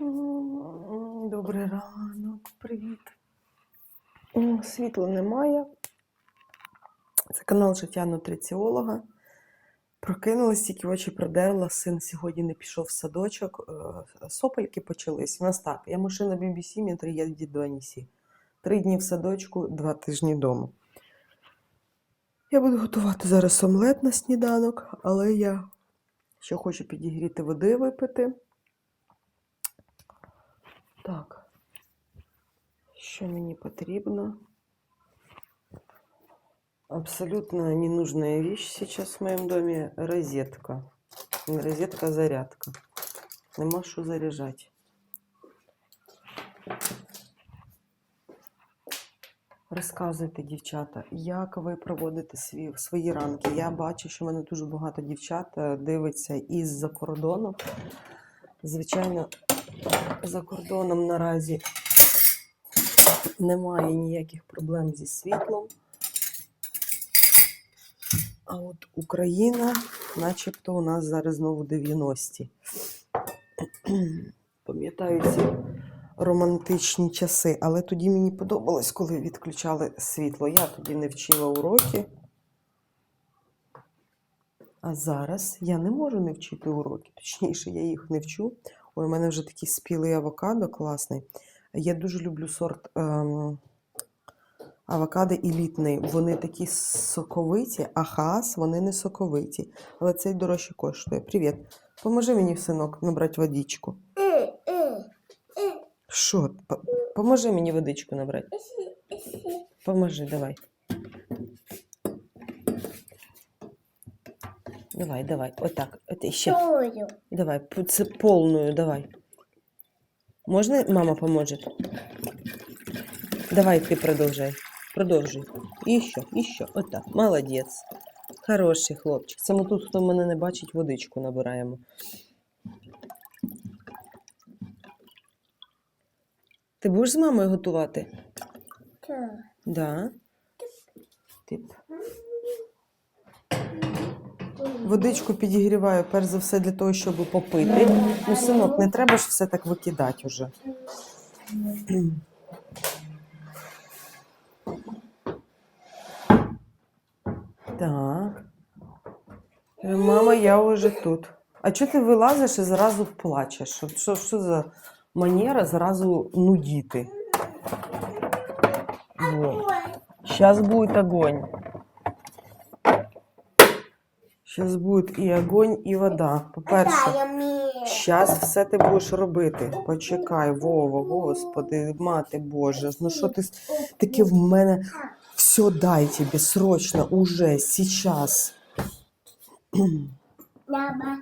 Добрий ранок, привіт. Світла немає. Це канал Життя нутриціолога. Прокинулась, тільки очі продерла. Син сьогодні не пішов в садочок. е, Сопельки почались. У нас так. Я машина BBC, мені приїде до Анісі. Три дні в садочку, два тижні вдома. Я буду готувати зараз омлет на сніданок, але я ще хочу підігріти води випити. Так. Що мені потрібно? Абсолютно ненужная вещь сейчас в моем доме – розетка. Розетка зарядка. Нема що заряджати. Розказуйте, дівчата, як ви проводите свої, свої ранки. Я бачу, що в мене дуже багато дівчат е, дивиться із-за кордону. Звичайно, за кордоном наразі немає ніяких проблем зі світлом. А от Україна, начебто, у нас зараз знову 90-ті. Пам'ятаю ці романтичні часи, але тоді мені подобалось, коли відключали світло. Я тоді не вчила уроки. А зараз я не можу не вчити уроки. Точніше, я їх не вчу. Ой, у мене вже такий спілий авокадо класний. Я дуже люблю сорт ем, авокадо елітний. Вони такі соковиті, а хаас вони не соковиті. Але цей дорожче коштує. Привіт. Поможи мені, синок, набрати водичку. Що? Поможи мені водичку набрати. Поможи, давай. Давай, давай. Отак. От ще. Чую. Давай, п- це повною, давай. Можна мама поможе? Давай ти продовжай. Продовжуй. І що, і що. Отак. Молодець. Хороший хлопчик. Ми тут, хто мене не бачить, водичку набираємо. Ти будеш з мамою готувати? Так. Да. Тип. Водичку підігріваю, перш за все, для того, щоб попити. Ну, синок, не треба ж все так викидати уже. Так. Е, Мама, я вже тут. А чого ти вилазиш і зразу плачеш? Що, що, що за манера зразу нудіти? Сейчас будет огонь. Сейчас будет і огонь, і вода. По-перше. Щас все ти будеш робити. Почекай, Вова, господи, мати Боже. Ну що ти таке в мене? Все дай тобі срочно, уже, сейчас. Мама.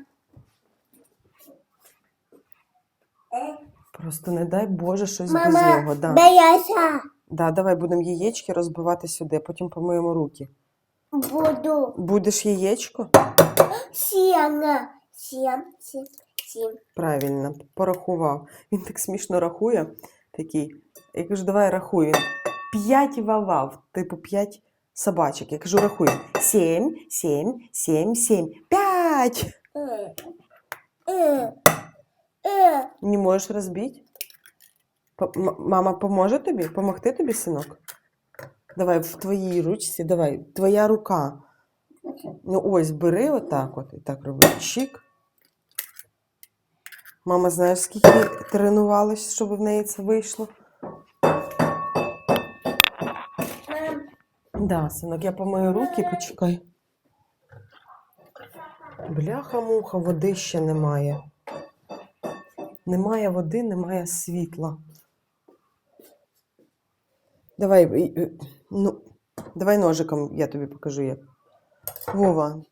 Просто не дай Боже щось без Мама, нього. Да. Да, давай будемо яєчки розбивати сюди, потім помиємо руки. Буду. Будеш яєчко? Сіна. Сім, сім, сім. Правильно, порахував. Він так смішно рахує, такий. Я кажу, давай рахуй. П'ять вавав, типу п'ять собачок. Я кажу, рахуй. Сім, сім, сім, сім, п'ять. Е. Е. Е. Не можеш розбити? Мама поможе тобі? Помогти тобі, синок? Давай в твоїй ручці, давай, твоя рука. Ну ось, бери отак от і так роби. Чик. Мама, знаєш, скільки тренувалась, щоб в неї це вийшло? Да, синок, я помию руки, почекай. Бляха-муха, води ще немає. Немає води, немає світла. Давай, ну, давай ножиком, я тобі покажу як. Вова,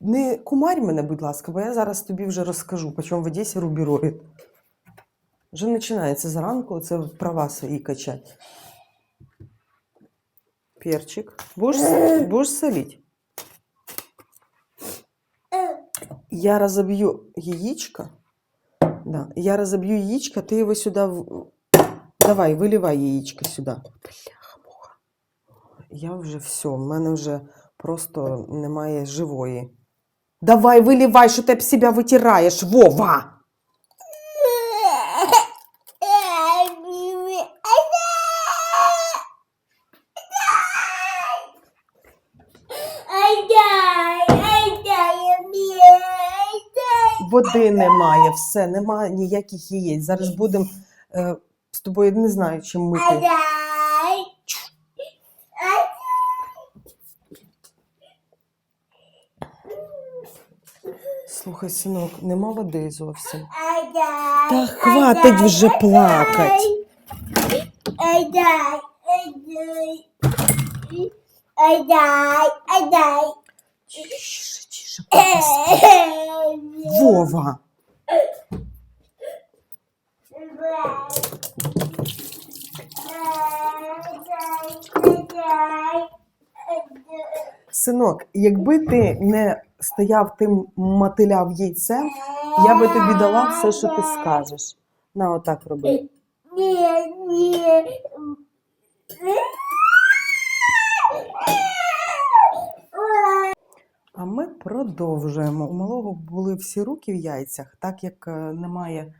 не кумарь мене, будь ласка, бо я зараз тобі вже розкажу, по чому в Одесі рубіроїд. Вже починається зранку, це права свої качати. Перчик. Будешь, с- будешь солить? Е. Я разобью яичко. Да, я разобью яичко, ты его сюда... в- Давай, виливай яичко сюда. Бляха-муха. Я вже все, в мене вже просто немає живої. Давай вилівай, що ти б себе витираєш, Вова! Води немає, все, немає ніяких яєць. Зараз будемо е, з тобою не знаю, чим мити. Слухай, синок, нема води зовсім. Та хватить вже. Ай-дай. Тише, тише, папа спить. Вова. Синок, якби ти не стояв тим мотиляв яйцем, я би тобі дала все, що ти скажеш. На, отак роби. Ні, ні. А ми продовжуємо. У малого були всі руки в яйцях, так як е, немає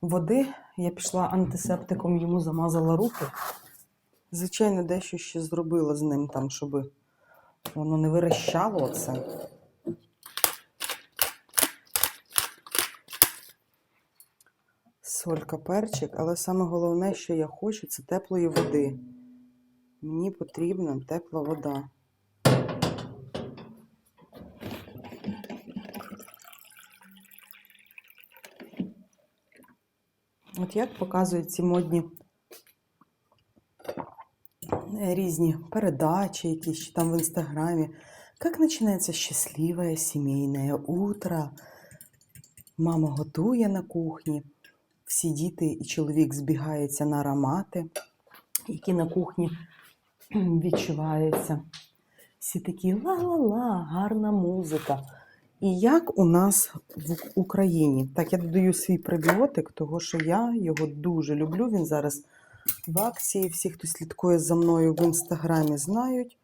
води, я пішла антисептиком, йому замазала руки. Звичайно, дещо ще зробила з ним там, щоб воно не вирощало це. Солька, перчик, але саме головне, що я хочу, це теплої води. Мені потрібна тепла вода. От як показують ці модні різні передачи, якісь чи там в інстаграмі. Как починається щасливе сімейне утро. Мама готує на кухні. Всі діти і чоловік збігаються на аромати, які на кухні відчуваються. Всі такі ла-ла-ла, гарна музика. І як у нас в Україні? Так, я додаю свій пребіотик, того що я його дуже люблю. Він зараз в акції. Всі, хто слідкує за мною в інстаграмі, знають,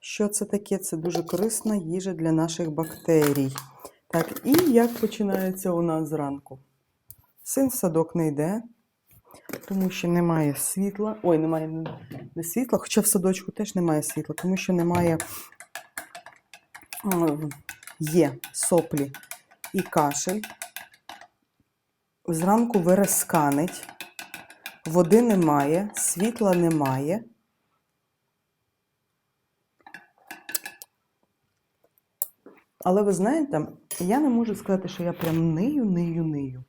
що це таке. Це дуже корисна їжа для наших бактерій. Так, і як починається у нас зранку? Син в садок не йде, тому що немає світла. Ой, немає не світла, хоча в садочку теж немає світла, тому що немає. Є соплі і кашель. Зранку вирисканить, води немає, світла немає. Але ви знаєте, я не можу сказати, що я прям нию, нию, нию.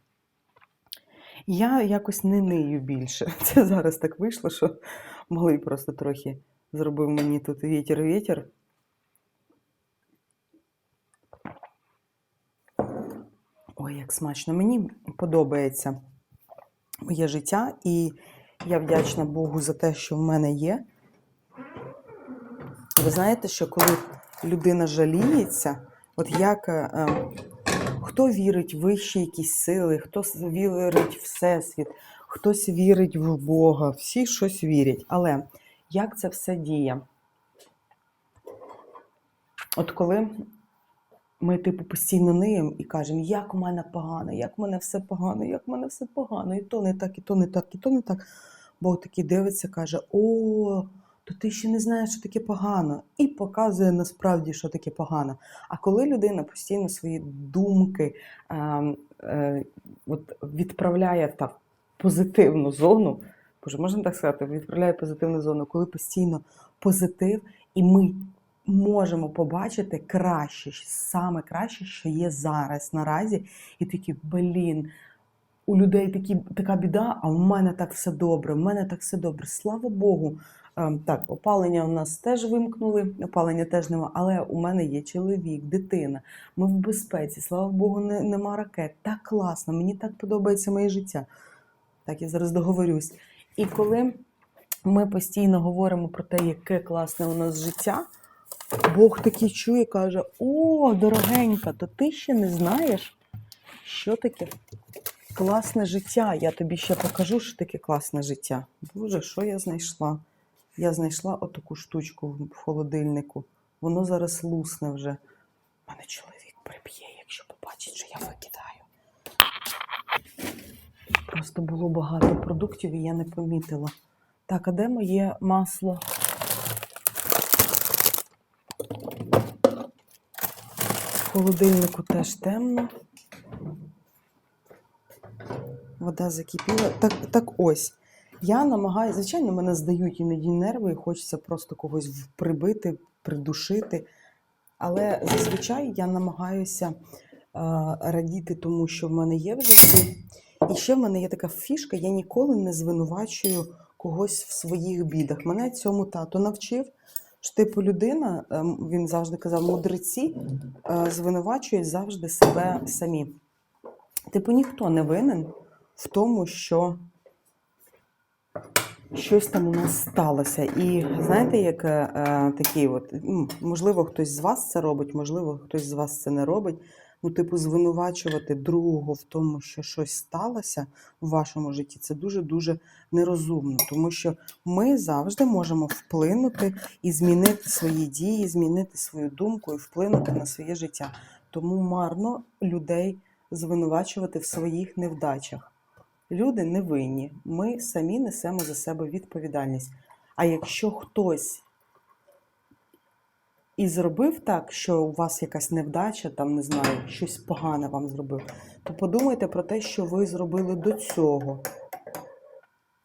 Я якось не нию більше. Це зараз так вийшло, що малий просто трохи зробив мені тут вітер-вітер. Ой, як смачно. Мені подобається моє життя, і я вдячна Богу за те, що в мене є. Ви знаєте, що коли людина жаліється, от як е, е, хто вірить в вищі якісь сили, хтось вірить в Всесвіт, хтось вірить в Бога, всі щось вірять. Але як це все діє? От коли ми, типу, постійно ниємо і кажемо, як у мене погано, як в мене все погано, як в мене все погано, і то не так, і то не так, і то не так. Бог такий дивиться, каже: О, то ти ще не знаєш, що таке погано, і показує насправді, що таке погано. А коли людина постійно свої думки е, е, от відправляє в позитивну зону, боже, можна так сказати, відправляє позитивну зону, коли постійно позитив, і ми можемо побачити краще, саме краще, що є зараз наразі, і такі, блін. У людей такі, така біда, а в мене так все добре, в мене так все добре. Слава Богу. Ем, Так, опалення у нас теж вимкнули, опалення теж нема, але у мене є чоловік, дитина. Ми в безпеці, слава Богу, не, нема ракет. Так класно, мені так подобається моє життя. Так, я зараз договорюсь. І коли ми постійно говоримо про те, яке класне у нас життя, Бог такий чує, каже: О, дорогенька, то ти ще не знаєш, що таке класне життя. Я тобі ще покажу, що таке класне життя. Боже, що я знайшла? Я знайшла отаку штучку в холодильнику. Воно зараз лусне вже. Мене чоловік приб'є, якщо побачить, що я викидаю. Просто було багато продуктів і я не помітила. Так, а де моє масло? Холодильнику теж темно. Вода закипіла. Так, так ось. Я намагаюся, звичайно, мене здають іноді нерви, і хочеться просто когось прибити, придушити. Але зазвичай я намагаюся радіти тому, що в мене є в житті. І ще в мене є така фішка: я ніколи не звинувачую когось в своїх бідах. Мене цьому тато навчив. Що, типу, людина, ем, він завжди казав, мудреці е, звинувачують завжди себе самі. Типу, ніхто не винен в тому, що щось там у нас сталося. І знаєте, як е, такий от, можливо, хтось з вас це робить, можливо, хтось з вас це не робить. Ну, типу, звинувачувати другого в тому, що щось сталося в вашому житті, це дуже-дуже нерозумно, тому що ми завжди можемо вплинути і змінити свої дії, змінити свою думку і вплинути на своє життя. Тому марно людей звинувачувати в своїх невдачах. Люди не винні. Ми самі несемо за себе відповідальність. А якщо хтось і зробив так, що у вас якась невдача, там не знаю, щось погане вам зробив, то подумайте про те, що ви зробили до цього.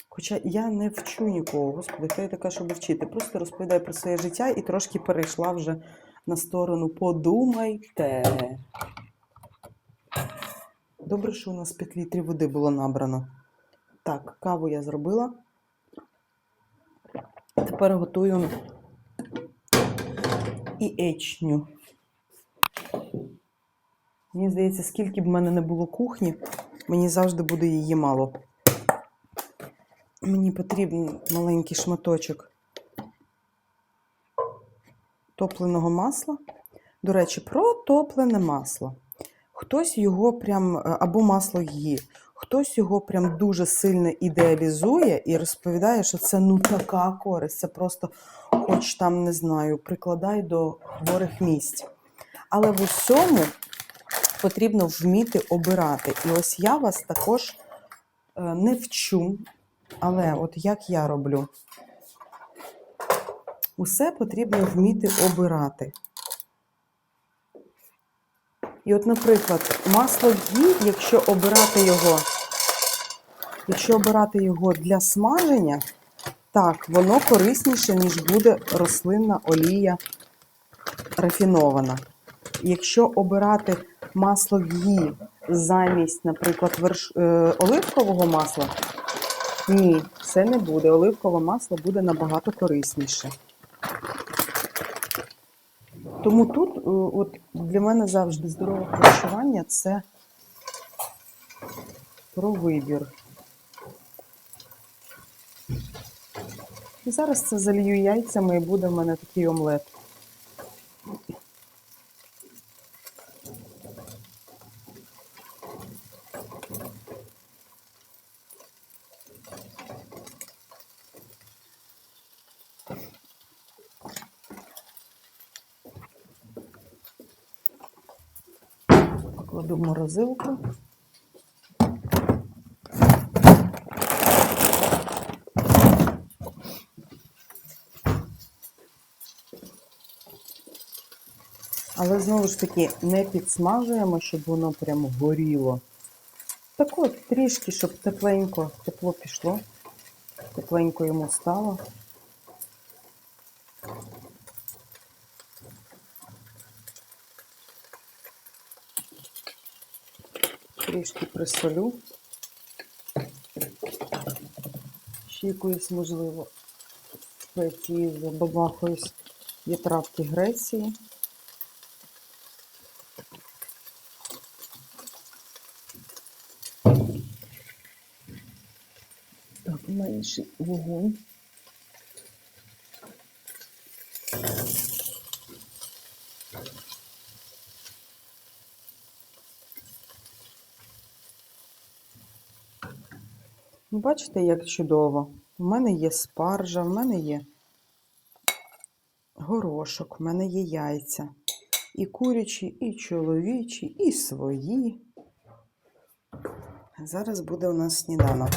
Хоча я не вчу нікого, господи, хто я така, щоб вчити. Просто розповідаю про своє життя і трошки перейшла вже на сторону подумайте. Добре, що у нас 5 літрів води було набрано. Так, каву я зробила. Тепер готую яєчню. Мені здається, скільки б в мене не було кухні, мені завжди буде її мало. Мені потрібен маленький шматочок топленого масла. До речі, про топлене масло. Хтось його прям, е, або масло гі, хтось його прям дуже сильно ідеалізує і розповідає, що це ну така користь, це просто, хоч там не знаю, прикладай до хворих місць. Але в усьому потрібно вміти обирати. І ось я вас також е, не вчу, але от як я роблю, усе потрібно вміти обирати. І от, наприклад, масло гі, якщо обирати його, якщо обирати його для смаження, так, воно корисніше, ніж буде рослинна олія рафінована. Якщо обирати масло гі замість, наприклад, верш... е, оливкового масла, ні, це не буде. Оливкове масло буде набагато корисніше. Тому тут, е, от для мене завжди здорове харчування це про вибір. І зараз це залью яйцями і буде в мене такий омлет. Покладу в морозилку. Але знову ж таки не підсмажуємо, щоб воно прямо горіло. Так от, трішки, щоб тепленько, тепло пішло, тепленько йому стало. Трішки присолю. Ще якоїсь, можливо, спеції забабахаюсь. Є травки Греції. Так, менший вогонь. Бачите, як чудово. У мене є спаржа, в мене є горошок, в мене є яйця. І курячі, і чоловічі, і свої. Зараз буде у нас сніданок.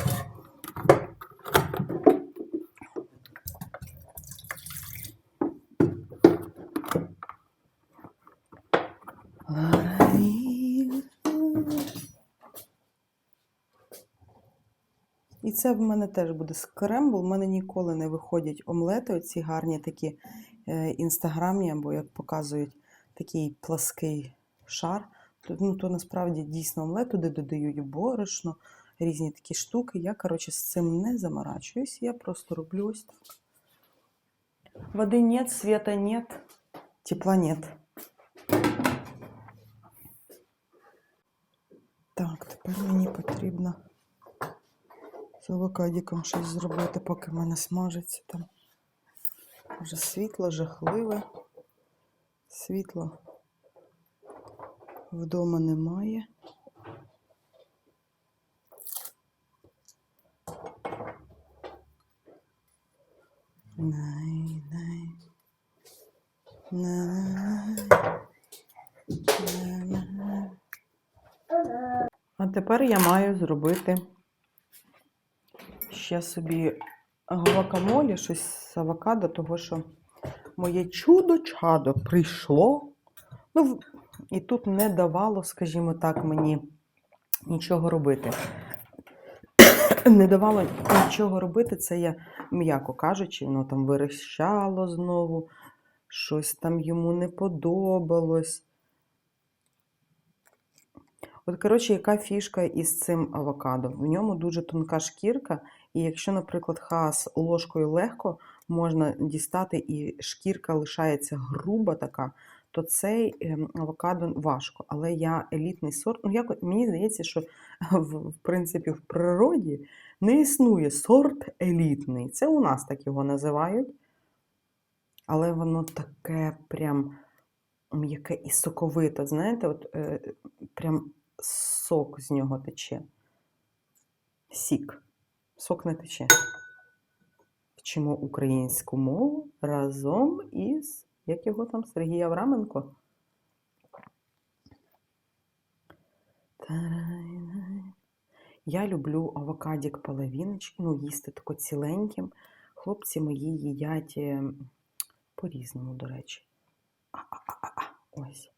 Це в мене теж буде скрембл. У мене ніколи не виходять омлети, оці гарні такі е, інстаграмні, або як показують такий плаский шар. Ну, то насправді дійсно омлет туди додають борошно, різні такі штуки. Я, коротше, з цим не заморачуюсь, я просто роблю ось так. Води нет, света нет, тепла нет. Так, тепер мені потрібно з щось зробити, поки в мене смажиться там. Вже світло жахливе. Світла вдома немає. Най. Най. Най, най. А тепер я маю зробити ще собі гвакамолі, щось з авокадо, того що моє чудо-чадо прийшло. Ну, і тут не давало, скажімо так, мені нічого робити. Не давало нічого робити, це я, м'яко кажучи, воно там верещало знову, щось там йому не подобалось. От, коротше, яка фішка із цим авокадо? В ньому дуже тонка шкірка, і якщо, наприклад, хас ложкою легко можна дістати, і шкірка лишається груба така, то цей ем, авокадо важко. Але я елітний сорт. Ну, як, мені здається, що в принципі в природі не існує сорт елітний. Це у нас так його називають. Але воно таке прям м'яке і соковите. Знаєте, от е, прям сок з нього тече. Сік. Сок не тече. Вчимо українську мову разом із, як його там, Сергій Авраменко. Я люблю авокадік половиночки, ну, їсти тако ціленьким. Хлопці мої їдять е, по-різному, до речі. А-а-а-а, ось.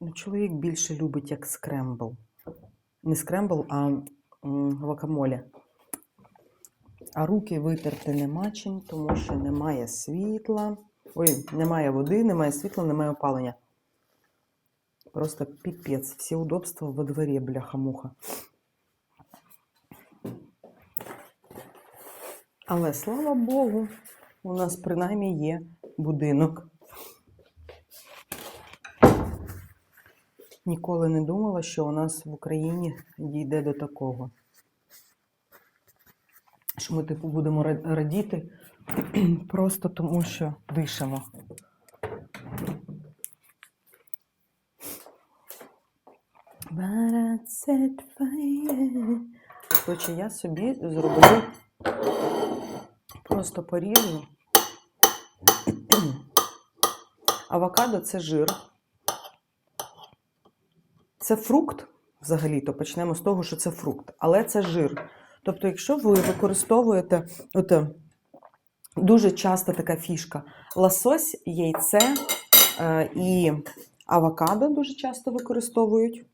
Ну, чоловік більше любить як скрембл. Не скрембл, а м, гвакамоле. А руки витерти нема чим, тому що немає світла. Ой, немає води, немає світла, немає опалення. Просто піпець. Всі удобства во дворі, бляха-муха. Але слава Богу, у нас принаймні є будинок. Ніколи не думала, що у нас в Україні дійде до такого. Що ми, типу, будемо радіти просто тому, що fire. Коротше, я собі зроблю просто поріжу. Авокадо це жир. Це фрукт, взагалі-то почнемо з того, що це фрукт, але це жир. Тобто, якщо ви використовуєте от, е, дуже часто така фішка: лосось, яйце е, і авокадо дуже часто використовують.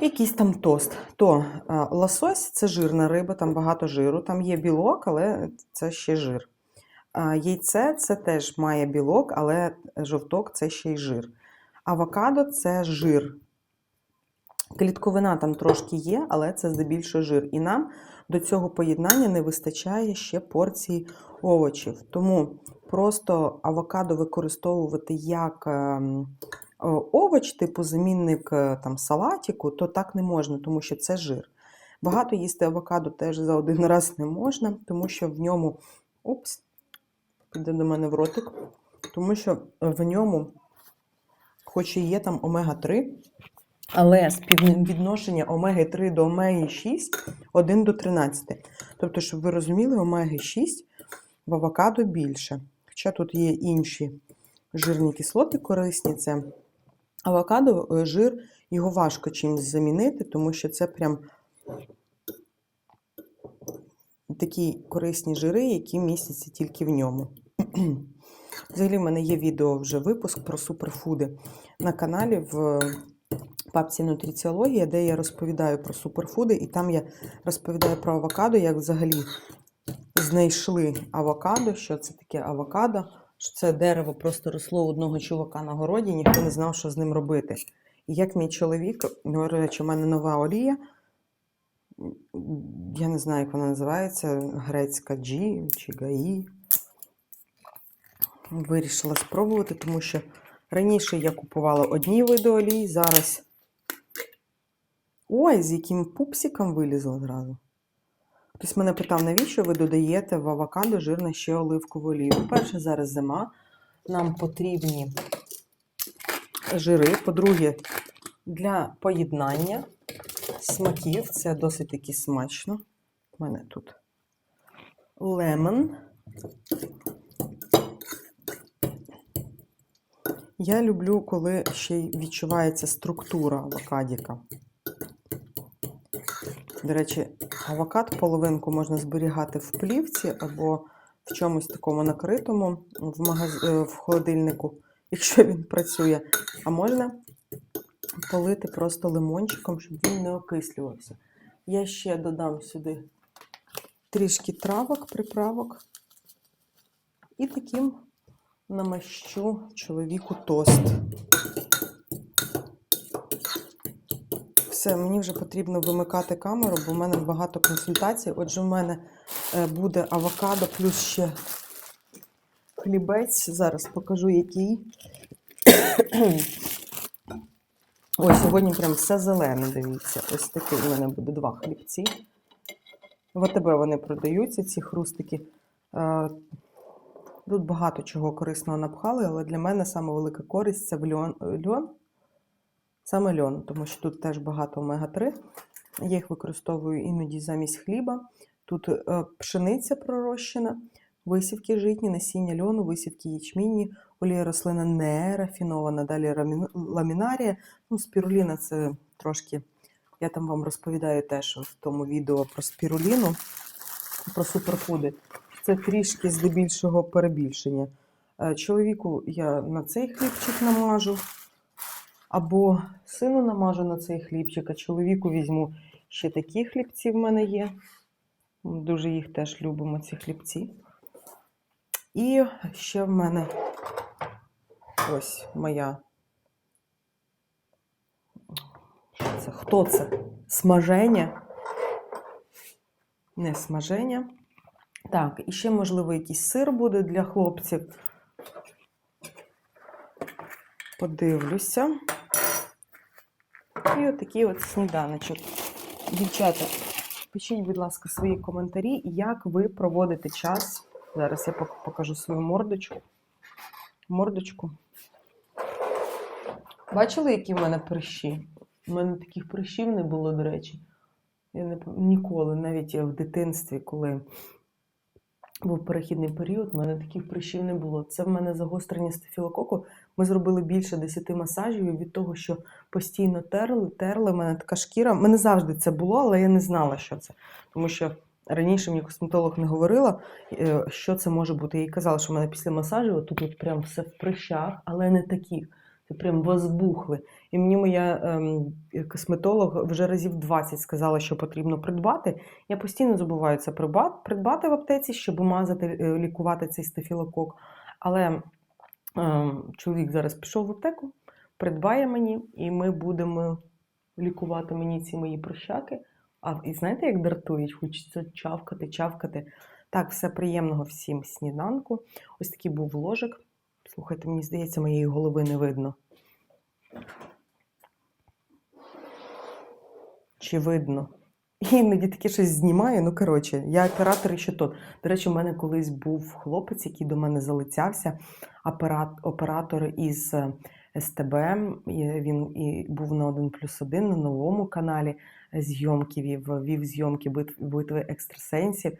Якийсь там тост. То е, лосось це жирна риба, там багато жиру, там є білок, але це ще жир. Яйце це теж має білок, але жовток це ще й жир. Авокадо це жир. Клітковина там трошки є, але це здебільшого жир. І нам до цього поєднання не вистачає ще порції овочів. Тому просто авокадо використовувати як ем, е, овоч, типу замінник е, там, салатику, то так не можна, тому що це жир. Багато їсти авокадо теж за один раз не можна, тому що в ньому. Упс, піде до мене в ротик, тому що в ньому хоч і є там омега-3, але співвідношення омеги-3 до омеги-6 1 до 13. Тобто, щоб ви розуміли, омеги-6 в авокадо більше. Хоча тут є інші жирні кислоти корисні, це авокадо, е, жир, його важко чимось замінити, тому що це прям такі корисні жири, які містяться тільки в ньому. Взагалі, в мене є відео вже випуск про суперфуди на каналі в папці Нутриціологія, де я розповідаю про суперфуди, і там я розповідаю про авокадо, як взагалі знайшли авокадо, що це таке авокадо, що це дерево просто росло одного чувака на городі, ніхто не знав, що з ним робити. І як мій чоловік, до речі, у мене нова олія, я не знаю, як вона називається, грецька Джі чи Гаї. Вирішила спробувати, тому що раніше я купувала одні види олій, зараз. Ой, з яким пупсиком вилізла одразу. Хтось мене питав, навіщо ви додаєте в авокадо жирне ще оливкову олію? По-перше, зараз зима, нам потрібні жири. По-друге, для поєднання смаків це досить таки смачно. У мене тут лемон. Я люблю, коли ще й відчувається структура авокадіка. До речі, авокад половинку можна зберігати в плівці або в чомусь такому накритому в, магаз... е, в холодильнику, якщо він працює. А можна полити просто лимончиком, щоб він не окислювався. Я ще додам сюди трішки травок, приправок. І таким намащу чоловіку тост. Все, мені вже потрібно вимикати камеру, бо в мене багато консультацій. Отже, в мене е, буде авокадо плюс ще хлібець. Зараз покажу, який. Ой, сьогодні прям все зелене, дивіться. Ось такий у мене буде два хлібці. В АТБ вони продаються, ці хрустики. Е, Тут багато чого корисного напхали, але для мене саме велика користь це в льон. Саме льон, тому що тут теж багато омега-3. Я їх використовую іноді замість хліба. Тут е, пшениця пророщена, висівки житні, насіння льону, висівки ячмінні, олія рослина не рафінована, далі ламінарія. Ну, спіруліна це трошки. Я там вам розповідаю теж в тому відео про спіруліну, про суперфуди. Це трішки здебільшого перебільшення. Е, Чоловіку я на цей хлібчик намажу, або сину намажу на цей хлібчик, а чоловіку візьму ще такі хлібці в мене є. Дуже їх теж любимо, ці хлібці. І ще в мене ось моя. Що це? Хто це? Смаження? Не смаження. Так, і ще, можливо, якийсь сир буде для хлопців. Подивлюся. І отакий от сніданочок. Дівчата, пишіть, будь ласка, свої коментарі, як ви проводите час. Зараз я покажу свою мордочку. Мордочку. Бачили, які в мене прищі? У мене таких прищів не було, до речі. Я не ніколи, навіть в дитинстві, коли був перехідний період, в мене таких прищів не було. Це в мене загострення стафілококу. Ми зробили більше 10 масажів і від того, що постійно терли, терли. Мене така шкіра. Мене завжди це було, але я не знала, що це. Тому що раніше мені косметолог не говорила, е, що це може бути. Я їй казала, що в мене після масажу тут от прям все в прищах, але не таких. Це прям возбухли. І мені моя ем, косметолог вже разів 20 сказала, що потрібно придбати. Я постійно забуваю це придбати, в аптеці, щоб мазати, е, лікувати цей стафілокок. Але чоловік зараз пішов в аптеку, придбає мені, і ми будемо лікувати мені ці мої прощаки. А і знаєте, як дратують? Хочеться чавкати, чавкати. Так, все приємного всім сніданку. Ось такий був ложик. Слухайте, мені здається, моєї голови не видно. Чи видно? Іноді таке щось знімаю. Ну, коротше, я оператор і ще тот. До речі, у мене колись був хлопець, який до мене залицявся, операт, оператор із е, СТБ. Він і був на 1 плюс 1 на новому каналі зйомків, вів, зйомки битви екстрасенсів,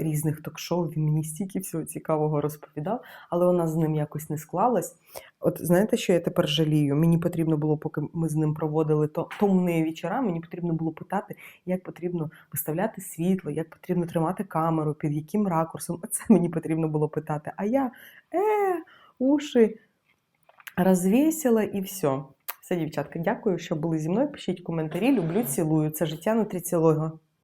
різних ток-шоу. Він мені стільки всього цікавого розповідав, але нас з ним якось не склалось. От знаєте, що я тепер жалію? Мені потрібно було, поки ми з ним проводили то томні вечора, мені потрібно було питати, як потрібно виставляти світло, як потрібно тримати камеру, під яким ракурсом. Оце мені потрібно було питати. А я е, уші розвісила і все. Все, дівчатка, дякую, що були зі мною. Пишіть коментарі. Люблю, цілую. Це життя нутриціолога.